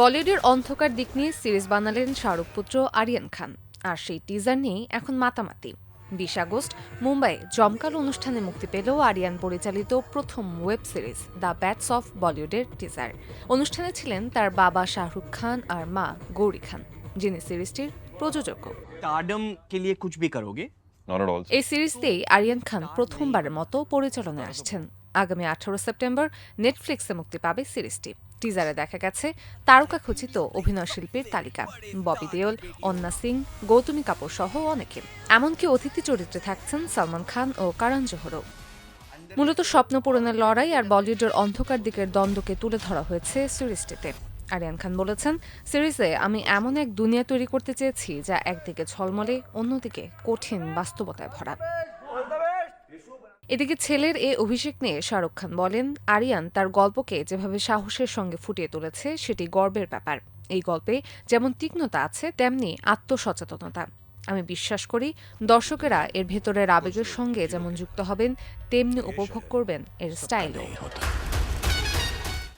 বলিউডের অন্ধকার দিক নিয়ে সিরিজ বানালেন শাহরুখ পুত্র আরিয়ান খান। আর সেই টিজার নিয়েই এখন মাতামাতি। বিশ আগস্ট মুম্বাইয়ে জমকাল অনুষ্ঠানে মুক্তি পেল আরিয়ান পরিচালিত প্রথম web series the bads of বলিউডের টিজার অনুষ্ঠানে ছিলেন তার বাবা শাহরুখ খান আর মা গৌরী খান যিনি সিরিজটির প্রযোজক। এই সিরিজতেই আরিয়ান খান প্রথমবারের মতো পরিচালনায় আসছেন। আগামী আঠারো সেপ্টেম্বর নেটফ্লিক্সে মুক্তি পাবে সিরিজটি। টিজারে দেখা গেছে তারকা খচিত অভিনয় শিল্পীর তালিকা। ববি দেওল, অন্না সিং, গৌতমী কাপুর সহ অনেকে। এমনকি অতিথি চরিত্রে থাকছেন সালমান খান ও কারণ জোহরও। মূলত স্বপ্ন পূরণের লড়াই আর বলিউডের অন্ধকার দিকের দ্বন্দ্বকে তুলে ধরা হয়েছে সিরিজটিতে আরিয়ান খান বলেছেন, সিরিজে আমি এমন এক দুনিয়া তৈরি করতে চেয়েছি যা একদিকে ঝলমলে, অন্যদিকে কঠিন বাস্তবতায় ভরা। এদিকে ছেলের এ অভিষেক নিয়ে শাহরুখ খান বলেন আরিয়ান তার গল্পকে যেভাবে সাহসের সঙ্গে ফুটিয়ে তুলেছে সেটি গর্বের ব্যাপার। এই গল্পে যেমন তীক্ষ্ণতা আছে তেমনি আত্মসচেতনতা। আমি বিশ্বাস করি দর্শকেরা এর ভেতরের আবেগের সঙ্গে যেমন যুক্ত হবেন তেমনি উপভোগ করবেন এর স্টাইলও।